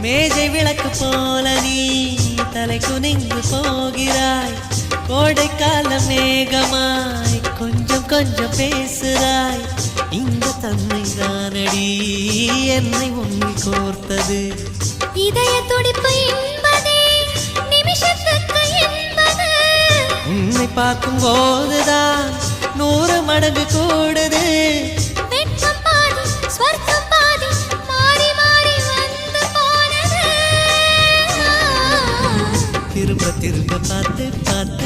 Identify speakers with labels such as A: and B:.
A: மேஜை விளக்கு போல நீ தலை குனிந்து போகிறாய். கோடைக்கால மேகமாய் கொஞ்சம் கொஞ்சம் பேசுகிறாய். இந்த தன்மை தானடி என்னை உன்னில் கோர்த்தது.
B: இதய துடிப்பு
A: உன்னை பார்க்கும் போதுதான் நூறு மடங்கு கூடுது. திரும்ப திரும்ப பார்த்து பார்த்து